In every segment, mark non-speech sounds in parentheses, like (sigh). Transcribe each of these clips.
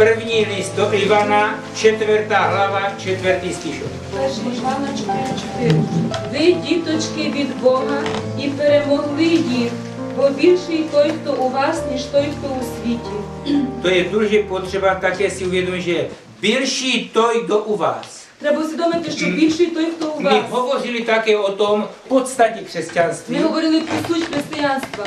První list do Ivana, čtvrtá hlava, čtvrtý 4.4. Ви, діточки від Бога, і перемогли їх, бо більший той, хто у вас, ніж той, хто у світі. To je důležité potřeba také si uvědomit, že bělší to, kdo u vás. Треба усвідомити, що більший той, хто у вас. hovořili také o tom podstatě křesťanství, Ми говорили про суть християнства,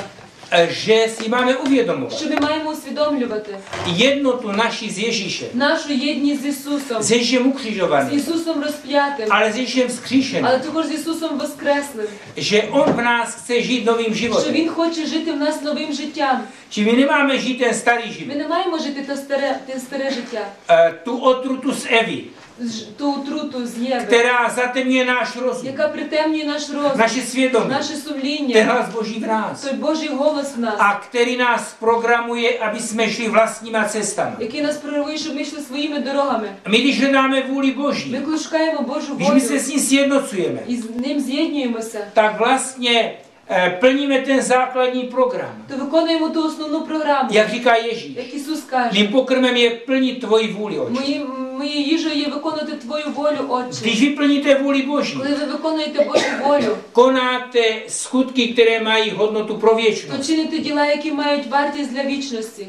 eh, že si máme uvědomovat. Що ми маємо усвідомлювати. Jednotu naší s Ježíšem, нашу єдність з Ісусом, s Ježíšem з ukřižovaným, Ісусом розп'ятим, ale Ježíšem vzkříšeným, але також з Ісусом Воскреслим, že On v nás chce žít novým що životem. Він хоче жити в нас новим життям. Či my nemáme žít ten starý Ми не маємо жити те старе, те старе життя, eh, tu otrutu z з- ту отруту з Єви, která zatemňuje náš rozum, яка притемнює наш розум, naše svědomí, наше сумління, hlas Boží v nás. той Божий голос в нас, a který nás programuje, aby jsme šli vlastníma cestami. який нас проривує, щоб ми йшли своїми дорогами. My, když hledáme vůli Boží, Ми коли шукаємо Божу když my волю se s ním sjednocujeme, і з ним з'єднуємося, tak vlastně plníme ten základní program. то виконуємо ту основну програму, Jak říká Ježíš, як Ісус каже. mým pokrmem je plnit tvoji vůli, oče. Моїм моєю їжею є виконувати твою волю, Отче. Když vy plníte vůli Boží, Коли ви виконуєте Божу волю, konáte skutky, které mají hodnotu pro то věčnost. чините діла, які мають вартість для вічності.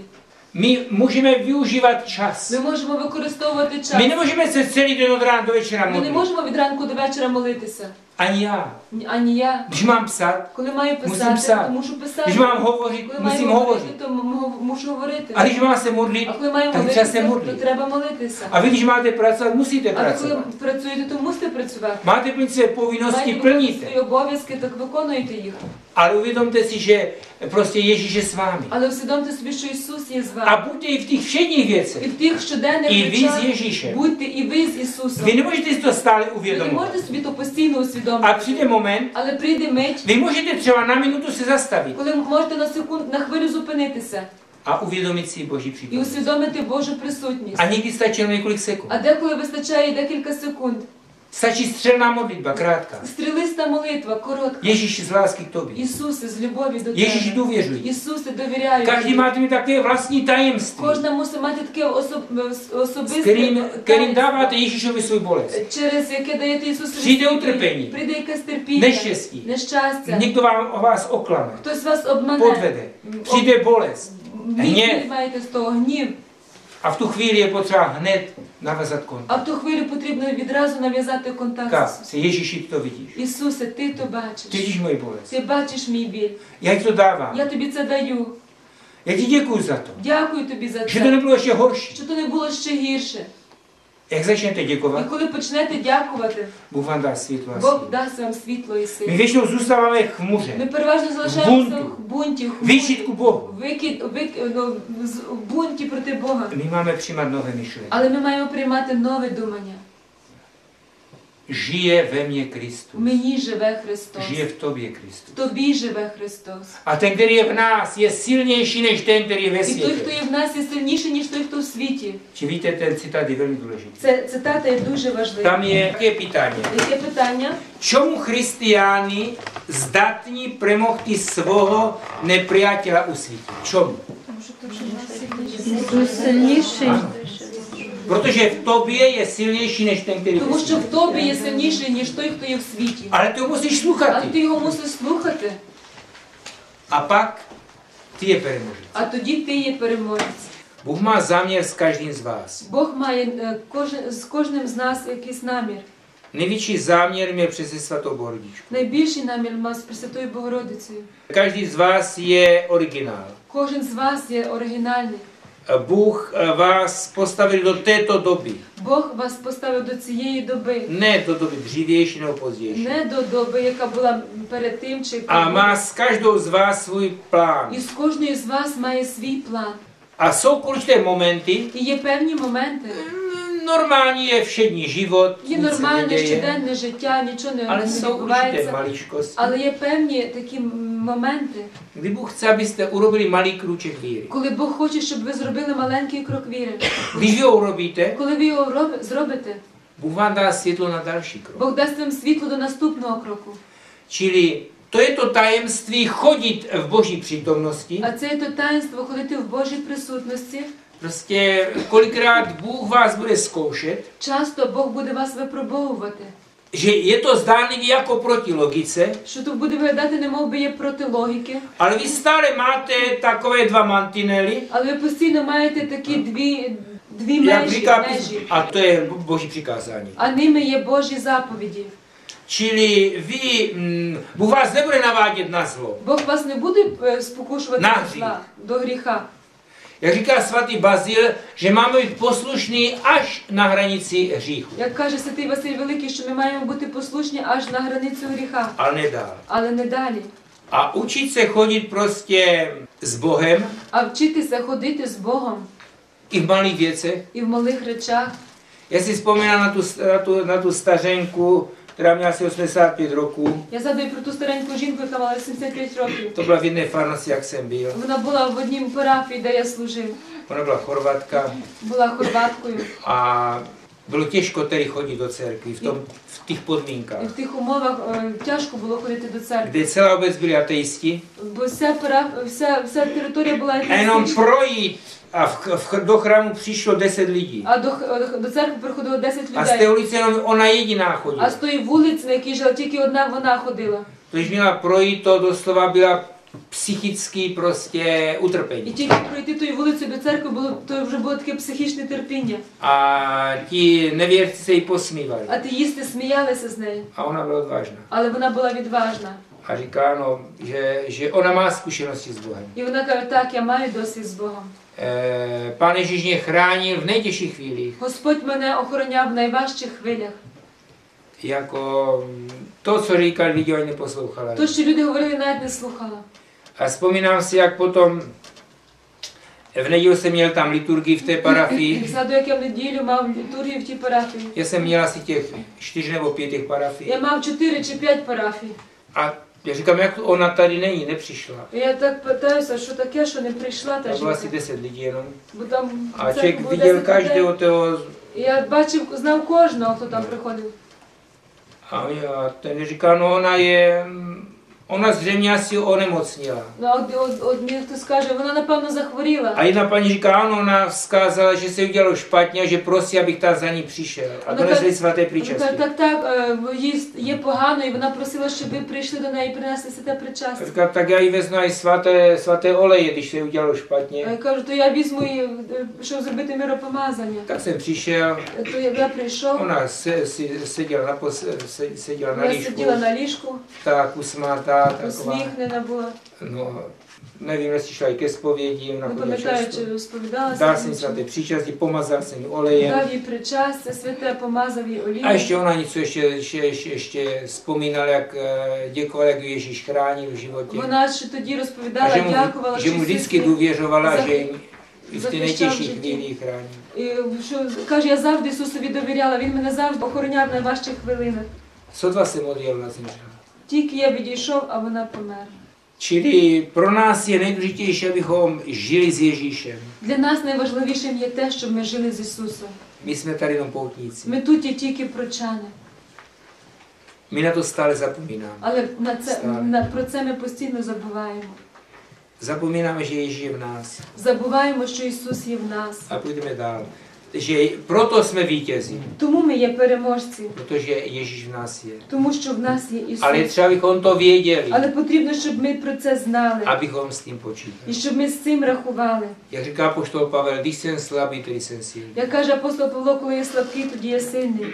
My můžeme využívat čas. Ми можемо використовувати час. My nemůžeme se celý den od rána do večera Ми не можемо від ранку до вечора молитися. Ani já. Ні- Ані я. Když mám psát, Коли маю писати, писати. то мушу писати. když mám hovořit, Коли маю musím говорити, то м- мушу говорити. A když má se modlit, А коли маю tak třeba se молитися, то modlit. треба молитися. A vy, když máte pracovat, musíte А ви коли pracovat. працюєте, то мусите працювати. Máte plnit povinnosti, Маєте виконувати plníte. свої обов'язки, так виконуєте їх. Ale uvědomte si, že prostě Ježíš je s vámi. Але усвідомте собі, що Ісус є з A вами. buďte i v těch všedních І věcech. в тих щоденних І ви з речах Єжішем. будьте і ви з Ісусом. Vy nemůžete si to stále Ви не uvědomovat. можете собі то постійно A усвідомити. přijde moment, Але прийде мить, vy můžete třeba na minutu se zastavit коли можете на секунд, на хвилю зупинитися a uvědomit si Boží і přítomnost. усвідомити Божу присутність. A někdy stačí jenom několik sekund. А деколи вистачає декілька секунд. Stačí střelná modlitba, krátká. Стрілиста молитва, коротка. Ježíš z lásky k tobě. Ісусе, з любові до Ježíš тебе. důvěřuj. Ісусе, довіряю. Každý тобі. máte mít také vlastní tajemství, Кожна мусить мати таке особ... s особисте kterým, kterým таїнство, dáváte Ježíšovi svůj bolest. через яке даєте Ісусу Přijde utrpení. Прийде якесь терпіння, Neštěstí. нещастя. Někdo vám, o vás oklame, Хтось вас обмане. podvede, přijde bolest. Мій Гнів. маєте з того гнів. V tu chvíli je potřeba hned navazat kontakt. А в ту хвилю потрібно відразу нав'язати контакт. Ісусом. si, Ježíši, ty to vidíš. Ісусе, ти то бачиш. vidíš moji bolest. Ти бачиш мій біль. Ti to dávám. Я тобі це даю. Já ti děkuji za to. Дякую тобі за Že to це. nebylo ještě horší. Що то не було ще гірше. Jak дякувати, І коли почнете дякувати, Бог вам дасть світло. Бог дасть вам світло і My Ми вічно зуставами хмуже. Ми переважно залишаємося в бунті, в výčitku Bohu. викид, вик, ну, з- в бунті проти Бога. Ми маємо приймати нове myšlení. Але ми маємо приймати нове думання. Žije ve mně Kristus. В мені живе Христос. Žije v tobě В Kristus. тобі живе Христос. A ten, který je v nás, je silnější než ten, který je ve І той, хто světě. є в нас, є сильніший, ніж той, хто в світі. Či víte, ten citát je velmi důležitý. Це цитата є дуже важлива. Tam je také pytání. Яке питання? Čemu christiáni zdatní premohti svого nepriateľa usvítit? Čemu? Ісус сильніший. Ano. Protože v tobě je silnější než ten, který Тому що в тобі є сильніший, ніж той, хто є в світі. Ale ty ho musíš Але ти його мусиш слухати, A pak ty je peremožíš. а тоді ти є переможець. Bůh má záměr s každým z vás. Бог має е, кожен, з кожним з нас якийсь намір. Největší záměr je přes svatou Bohorodičku. Найбільший намір мав з Пресвятою Богородицею. Každý z vás je originál. Кожен з вас є оригінальний. Bůh eh, vás postavil do této. Бог вас поставив до цієї доби, Ne do doby dřívější nebo не до доби, яка була перед тим чи má s každou z vás svůj plán. і з кожної з вас має свій план. Jsou určité momenty, І є певні моменти. Normální je všední život, Є nic se нормальне neděje, щоденне життя, нічого не ale jsou určité відбувається. maličkosti, Але є певні такі моменти, kdy Bůh chce, abyste urobili malý krůček víry. коли Бог хоче, щоб ви зробили маленький крок віри. Když ho urobíte, Коли ви його роб- зробите, Bůh vám dá světlo na další krok. Бог дасть вам світло до наступного кроку. Čili to je to tajemství chodit v boží přítomnosti А це є то таїнство ходити в Божій присутності Prostě kolikrát Bůh vás bude zkoušet, Часто Бог буде вас випробовувати, že je to zdánlivě jako proti logice, що то буде виглядати, немов би є проти логіки, ale vy stále máte takové dva mantinely, але ви постійно маєте такі дві, дві межі, říká, межі, a to je boží přikázání. а ними є Божі заповіді. Čili vy, mm, Bůh vás nebude navádět na zlo. Бог вас не буде спокушувати На до гріха. Jak říká svatý Bazil, že máme být poslušní až na hranici hříchu, Як каже святий Василь Великий, що ми маємо бути послушні аж на границю гріха, ale ne dál. але не далі. A učit se chodit prostě s Bohem А вчитися ходити з Богом i v malých věcech. і в малих речах. Já si vzpomínám na tu, na tu, na tu stařenku, která měla asi 85 roků. Я згадую про ту стареньку жінку, яка мала 75 років. To byla v jedné farnosti, jak jsem byl. Вона була в одній парафії, де я служив. Ona byla chorvatka Була хорваткою. a bylo těžko tedy chodit do církve v, tom, v těch podmínkách, І в тих умовах е, тяжко було ходити до церкви. kde celá obec byli ateisti. Бо вся, параф... вся, вся територія була A jenom атеїстична. projít a v, v, do chrámu přišlo 10 lidí. А до, до церкви приходило 10 A z té людей. ulice jenom ona jediná А з тої вулиці, на якій жила, тільки одна вона ходила. Když měla projít, to doslova byla psychický prostě І тільки пройти тою вулицею до церкви було то вже було таке психічне терпіння. А A ti nevěrci se jí posmívali. Атеїсти сміялися з нею, A ona byla odvážná. але вона була відважна. A říká, no, že, že ona má zkušenosti s Bohem. І вона каже, так, я маю досвід з Богом. E, Pán Ježíš mě chránil v nejtěžších chvílích. Господь мене охороняв в найважчих хвилях. Jako mm, to, co říkal, lidi oni neposlouchali. То, що люди говорили, навіть не слухала. A vzpomínám si, jak potom v neděli jsem měl tam liturgii v té parafii. Згадую, (laughs) як я в неділю мав літургію в тій парафії. Já jsem měl asi těch čtyř nebo pět těch parafií. Я мав 4 чи 5 парафій. A já říkám, jak to ona tady není, nepřišla. І я так питаюся, що таке, що не прийшла та Tam bylo asi жінка. 10 lidí jenom. Бо там A це člověk було viděl 10 людей. každého toho. І я бачив, знав кожного, хто там приходив. A, a ten říká, no ona je, mm, ona zřejmě asi onemocněla. Ну, а от, от, от мені хтось скаже, вона напевно захворіла. A jedna paní říká, ano, ona vzkázala, že se udělalo špatně a že prosí, abych tam za ní přišel. A Ona donesli tak- svaté Вона příčastí. каже, так, так, е, їй є погано, і вона просила, щоб ви прийшли до неї і принесли святе причастя. Říká, tak já jí vezmu i svaté, svaté oleje, když se udělalo А špatně. Я кажу, то я візьму і е, щоб зробити миропомазання. Tak jsem přišel, То я, я прийшов, ona se, si, seděla, na pos, se, seděla na я líšku, сиділа на ліжку, tak usmátá, taková, усміхнена була. no, nevím, jestli šla i ke zpovědi, ona Не chodila пам'ятаю, často. чи розповідалася. Dal jsem jí svaté příčastí, pomazal jsem jí olejem. Дав їй причастя, святе помазав їй A олію. ještě ona něco ještě, ještě, ještě, ještě vzpomínala, jak eh, děkovala, jak ji Ježíš chránil. Вона ще тоді розповідала, že дякувала, що mu vždycky Ісус důvěřovala, za- že ji i v to nejtěžší šťastí. chvíli chrání. І що каже, я завжди Ісусові довіряла, він мене завжди охороняв на важчих хвилинах. Modlil na zemřela. Тільки я відійшов, а вона померла. Čili pro nás je nejdůležitější, abychom žili s Ježíšem. Для нас найважливішим є те, щоб ми жили з Ісусом. My jsme tady jenom. Ми тут є тільки прочани, My na to stále zapomínáme. але на це на про це ми постійно забуваємо. Zapomínáme, že Ježíš je v nás. Забуваємо, що Ісус є в нас. A půjdeme dál. Že proto jsme vítězi, Тому ми є переможці, protože Ježíš v nás je. тому що в нас є Ісус. Ale je třeba, abychom to věděli, Але потрібно, щоб ми про це знали abychom s tím počítali. і щоб ми з цим рахували. Jak říká poštol Pavel, když jsem slabý, tedy jsem silný. Як каже апостол Павло, коли я слабкий, тоді я сильний.